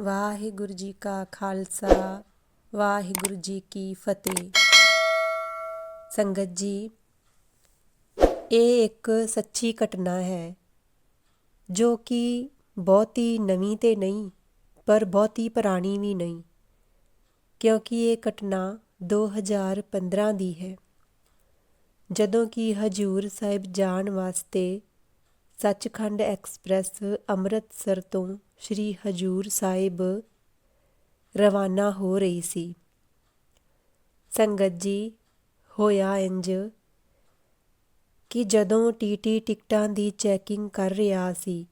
ਵਾਹਿਗੁਰੂ ਜੀ ਕਾ ਖਾਲਸਾ, ਵਾਹਿਗੁਰੂ ਜੀ ਕੀ ਫਤਿਹ। ਸੰਗਤ ਜੀ, ਇਹ ਇੱਕ ਸੱਚੀ ਘਟਨਾ ਹੈ, ਜੋ ਕਿ ਬਹੁਤੀ ਨਵੀਂ ਤੇ ਨਹੀਂ, ਪਰ ਬਹੁਤੀ ਪੁਰਾਣੀ ਵੀ ਨਹੀਂ, ਕਿਉਂਕਿ ਇਹ ਘਟਨਾ 2015 ਦੀ ਹੈ। ਜਦੋਂ ਕਿ ਹਜੂਰ ਸਾਹਿਬ ਜਾਣ ਵਾਸਤੇ ਸੱਚਖੰਡ ਐਕਸਪ੍ਰੈਸ ਅੰਮ੍ਰਿਤਸਰ ਤੋਂ ਸ੍ਰੀ ਹਜੂਰ ਸਾਹਿਬ ਰਵਾਨਾ ਹੋ ਰਹੀ ਸੀ। ਸੰਗਤ ਜੀ, ਹੋਇਆ ਇੰਜ ਕਿ ਜਦੋਂ ਟੀਟੀ ਟਿਕਟਾਂ ਦੀ ਚੈਕਿੰਗ ਕਰ ਰਿਹਾ ਸੀ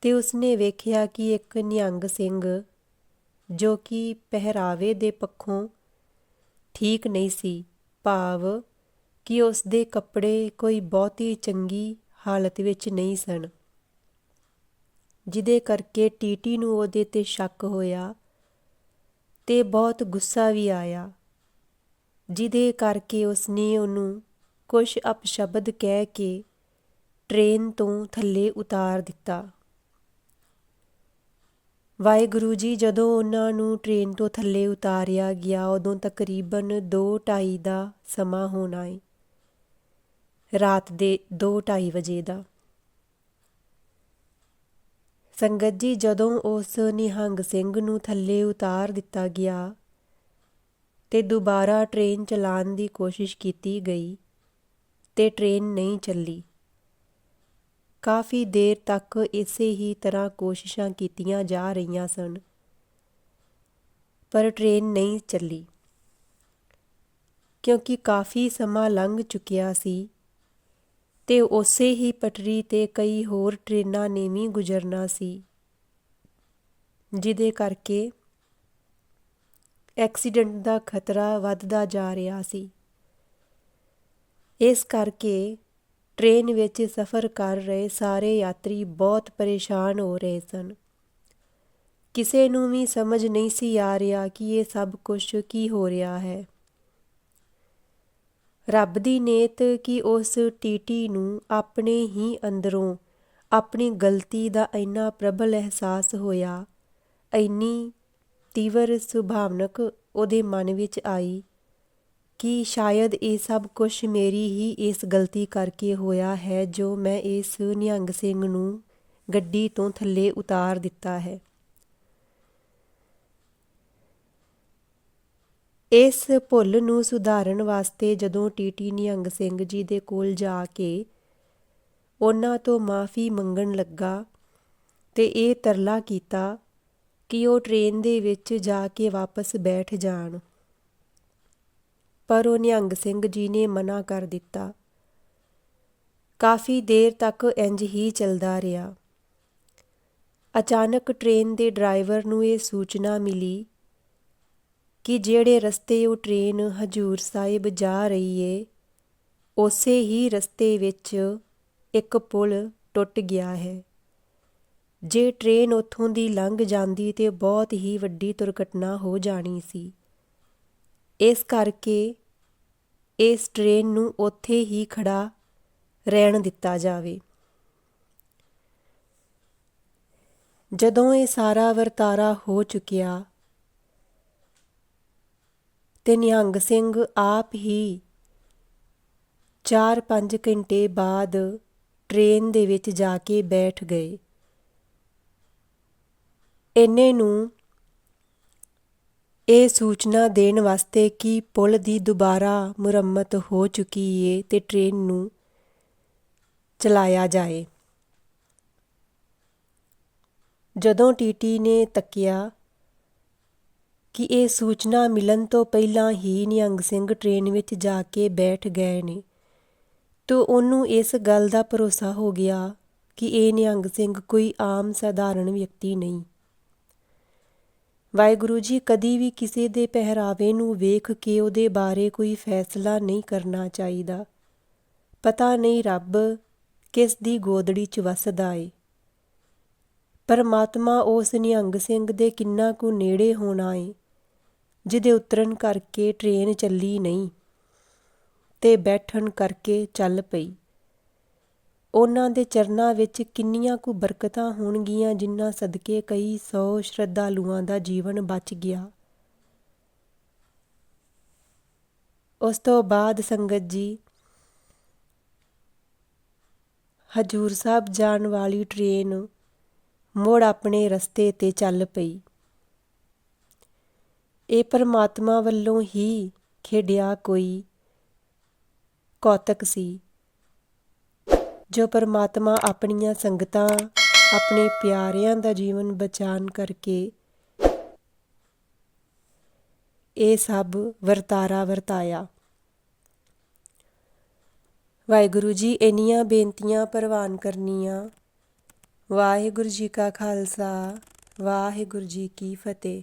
ਤੇ ਉਸਨੇ ਵੇਖਿਆ ਕਿ ਇੱਕ ਨਿਹੰਗ ਸਿੰਘ ਜੋ ਕਿ ਪਹਿਰਾਵੇ ਦੇ ਪੱਖੋਂ ਠੀਕ ਨਹੀਂ ਸੀ, ਭਾਵ ਕਿ ਉਸ ਦੇ ਕੱਪੜੇ ਕੋਈ ਬਹੁਤੀ ਚੰਗੀ ਹਾਲਤ ਵਿੱਚ ਨਹੀਂ ਸਨ। ਜਿਹਦੇ ਕਰਕੇ ਟੀਟੀ ਨੂੰ ਉਹਦੇ ਤੇ ਸ਼ੱਕ ਹੋਇਆ ਤੇ ਬਹੁਤ ਗੁੱਸਾ ਵੀ ਆਇਆ, ਜਿਹਦੇ ਕਰਕੇ ਉਸਨੇ ਉਹਨੂੰ ਕੁਝ ਅਪਸ਼ਬਦ ਕਹਿ ਕੇ ਟ੍ਰੇਨ ਤੋਂ ਥੱਲੇ ਉਤਾਰ ਦਿੱਤਾ। ਵਾਹਿਗੁਰੂ ਜੀ, ਜਦੋਂ ਉਹਨਾਂ ਨੂੰ ਟ੍ਰੇਨ ਤੋਂ ਥੱਲੇ ਉਤਾਰਿਆ ਗਿਆ, ਉਦੋਂ ਤਕਰੀਬਨ 2:30 ਦਾ ਸਮਾਂ ਹੋਣਾ ਹੈ ਰਾਤ ਦੇ 2:30 ਵਜੇ ਦਾ। ਸੰਗਤ ਜੀ, ਜਦੋਂ ਉਸ ਨਿਹੰਗ ਸਿੰਘ ਨੂੰ ਥੱਲੇ ਉਤਾਰ ਦਿੱਤਾ ਗਿਆ ਤੇ ਦੁਬਾਰਾ ਟ੍ਰੇਨ ਚਲਾਉਣ ਦੀ ਕੋਸ਼ਿਸ਼ ਕੀਤੀ ਗਈ ਤੇ ਟ੍ਰੇਨ ਨਹੀਂ ਚੱਲੀ, ਕਾਫੀ ਦੇਰ ਤੱਕ ਇਸੇ ਹੀ ਤਰ੍ਹਾਂ ਕੋਸ਼ਿਸ਼ਾਂ ਕੀਤੀਆਂ ਜਾ ਰਹੀਆਂ ਸਨ, ਪਰ ਟ੍ਰੇਨ ਨਹੀਂ ਚੱਲੀ, ਕਿਉਂਕਿ ਕਾਫੀ ਸਮਾਂ ਲੰਘ ਚੁੱਕਿਆ ਸੀ ਤੇ ਉਸੇ ਹੀ ਪਟਰੀ ਤੇ ਕਈ ਹੋਰ ਟ੍ਰੇਨਾਂ ਨੇ ਵੀ ਗੁਜ਼ਰਨਾ ਸੀ, ਜਿਹਦੇ ਕਰਕੇ ਐਕਸੀਡੈਂਟ ਦਾ ਖਤਰਾ ਵੱਧਦਾ ਜਾ ਰਿਹਾ ਸੀ। ਇਸ ਕਰਕੇ ਟ੍ਰੇਨ ਵਿੱਚ ਸਫ਼ਰ ਕਰ ਰਹੇ ਸਾਰੇ ਯਾਤਰੀ ਬਹੁਤ ਪਰੇਸ਼ਾਨ ਹੋ ਰਹੇ ਸਨ। ਕਿਸੇ ਨੂੰ ਵੀ ਸਮਝ ਨਹੀਂ ਸੀ ਆ ਰਿਹਾ ਕਿ ਇਹ ਸਭ ਕੁਝ ਕੀ ਹੋ ਰਿਹਾ ਹੈ। ਰੱਬ ਦੀ ਨੇਤ ਕਿ ਉਸ ਟੀਟੀ ਨੂੰ ਆਪਣੇ ਹੀ ਅੰਦਰੋਂ ਆਪਣੀ ਗਲਤੀ ਦਾ ਇੰਨਾ ਪ੍ਰਬਲ ਅਹਿਸਾਸ ਹੋਇਆ, ਇੰਨੀ ਤੀਵਰ ਸੁਭਾਵਨਕ ਉਹਦੇ ਮਨ ਵਿੱਚ ਆਈ ਕਿ ਸ਼ਾਇਦ ਇਹ ਸਭ ਕੁਝ ਮੇਰੀ ਹੀ ਇਸ ਗਲਤੀ ਕਰਕੇ ਹੋਇਆ ਹੈ ਜੋ ਮੈਂ ਇਸ ਨਿਹੰਗ ਸਿੰਘ ਨੂੰ ਗੱਡੀ ਤੋਂ ਥੱਲੇ ਉਤਾਰ ਦਿੱਤਾ ਹੈ। ਇਸ ਭੁੱਲ ਨੂੰ ਸੁਧਾਰਨ ਵਾਸਤੇ ਜਦੋਂ ਟੀਟੀ ਨਿਹੰਗ ਸਿੰਘ ਜੀ ਦੇ ਕੋਲ ਜਾ ਕੇ ਉਹਨਾਂ ਤੋਂ ਮਾਫੀ ਮੰਗਣ ਲੱਗਾ ਤੇ ਇਹ ਤਰਲਾ ਕੀਤਾ ਕਿ ਉਹ ਟ੍ਰੇਨ ਦੇ ਵਿੱਚ ਜਾ ਕੇ ਵਾਪਸ ਬੈਠ ਜਾਣ। ਪਰ ਉਹ ਨਿਹੰਗ ਸਿੰਘ ਜੀ ਨੇ ਮਨਾ ਕਰ ਦਿੱਤਾ। ਕਾਫੀ ਦੇਰ ਤੱਕ ਇੰਜ ਹੀ ਚੱਲਦਾ ਰਿਹਾ। ਅਚਾਨਕ ਟ੍ਰੇਨ ਦੇ ਡਰਾਈਵਰ ਨੂੰ ਇਹ ਸੂਚਨਾ ਮਿਲੀ ਕਿ ਜਿਹੜੇ ਰਸਤੇ ਉਹ ਟ੍ਰੇਨ ਹਜੂਰ ਸਾਹਿਬ ਜਾ ਰਹੀ ਏ, ਉਸੇ ਹੀ ਰਸਤੇ ਵਿੱਚ ਇੱਕ ਪੁਲ ਟੁੱਟ ਗਿਆ ਹੈ। ਜੇ ਟ੍ਰੇਨ ਉੱਥੋਂ ਦੀ ਲੰਘ ਜਾਂਦੀ ਤੇ ਬਹੁਤ ਹੀ ਵੱਡੀ ਦੁਰਘਟਨਾ ਹੋ ਜਾਣੀ ਸੀ। ਇਸ ਕਰਕੇ ਇਸ ਟ੍ਰੇਨ ਨੂੰ ਉੱਥੇ ਹੀ ਖੜਾ ਰਹਿਣ ਦਿੱਤਾ ਜਾਵੇ। ਜਦੋਂ ਇਹ ਸਾਰਾ ਵਰਤਾਰਾ ਹੋ ਚੁੱਕਿਆ ਤੇ ਨਿਹੰਗ ਸਿੰਘ ਆਪ ਹੀ। 4-5 ਘੰਟੇ ਬਾਅਦ ਟ੍ਰੇਨ ਦੇ ਵਿੱਚ ਜਾ ਕੇ ਬੈਠ ਗਏ। ਇੰਨੇ ਨੂੰ ਇਹ ਸੂਚਨਾ ਦੇਣ ਵਾਸਤੇ ਕਿ ਪੁਲ ਦੀ ਦੁਬਾਰਾ ਮੁਰੰਮਤ ਹੋ ਚੁੱਕੀ ਏ ਤੇ ਟ੍ਰੇਨ ਨੂੰ ਚਲਾਇਆ ਜਾਏ। ਜਦੋਂ ਟੀਟੀ ਨੇ ਤੱਕਿਆ ਕਿ ਇਹ ਸੂਚਨਾ ਮਿਲਣ ਤੋਂ ਪਹਿਲਾਂ ਹੀ ਨਿਹੰਗ ਸਿੰਘ ਟ੍ਰੇਨ ਵਿੱਚ ਜਾ ਕੇ ਬੈਠ ਗਏ ਨੇ। ਤੋ ਉਹਨੂੰ ਇਸ ਗੱਲ ਦਾ ਭਰੋਸਾ ਹੋ ਗਿਆ ਕਿ ਇਹ ਨਿਹੰਗ ਸਿੰਘ ਕੋਈ ਆਮ ਸਧਾਰਨ ਵਿਅਕਤੀ ਨਹੀਂ। ਵਾਹਿਗੁਰੂ ਜੀ, ਕਦੀ ਵੀ ਕਿਸੇ ਦੇ ਪਹਿਰਾਵੇ ਨੂੰ ਵੇਖ ਕੇ ਉਹਦੇ ਬਾਰੇ ਕੋਈ ਫੈਸਲਾ ਨਹੀਂ ਕਰਨਾ ਚਾਹੀਦਾ। ਪਤਾ ਨਹੀਂ ਰੱਬ ਕਿਸ ਦੀ ਗੋਦੜੀ 'ਚ ਵਸਦਾ ਏ। ਪਰਮਾਤਮਾ ਉਸ ਨਿਹੰਗ ਸਿੰਘ ਦੇ ਕਿੰਨਾ ਕੁ ਨੇੜੇ ਹੋਣਾ ਏ। ਜਿਹਦੇ ਉਤਰਨ ਕਰਕੇ ਟ੍ਰੇਨ ਚੱਲੀ ਨਹੀਂ ਤੇ ਬੈਠਣ ਕਰਕੇ ਚੱਲ ਪਈ। ਉਹਨਾਂ ਦੇ ਚਰਨਾਂ ਵਿੱਚ ਕਿੰਨੀਆਂ ਕੁ ਬਰਕਤਾਂ ਹੋਣਗੀਆਂ ਜਿਨ੍ਹਾਂ ਸਦਕੇ ਕਈ ਸੌ ਸ਼ਰਧਾਲੂਆਂ ਦਾ ਜੀਵਨ ਬਚ ਗਿਆ। ਉਸ ਤੋਂ ਬਾਅਦ ਸੰਗਤ ਜੀ, ਹਜੂਰ ਸਾਹਿਬ ਜਾਣ ਵਾਲੀ ਟ੍ਰੇਨ ਮੋੜ ਆਪਣੇ ਰਸਤੇ ਤੇ ਚੱਲ ਪਈ। ਇਹ ਪਰਮਾਤਮਾ ਵੱਲੋਂ ਹੀ ਖੇਡਿਆ ਕੋਈ ਕੌਤਕ ਸੀ, ਜੋ ਪਰਮਾਤਮਾ ਆਪਣੀਆਂ ਸੰਗਤਾਂ, ਆਪਣੇ ਪਿਆਰਿਆਂ ਦਾ ਜੀਵਨ ਬਚਾਨ ਕਰਕੇ ਇਹ ਸਭ ਵਰਤਾਰਾ ਵਰਤਾਇਆ। ਵਾਹਿਗੁਰੂ ਜੀ, ਇੰਨੀਆਂ ਬੇਨਤੀਆਂ ਪ੍ਰਵਾਨ ਕਰਨੀਆਂ। ਵਾਹਿਗੁਰੂ ਜੀ ਕਾ ਖਾਲਸਾ, ਵਾਹਿਗੁਰੂ ਜੀ ਕੀ ਫਤਿਹ।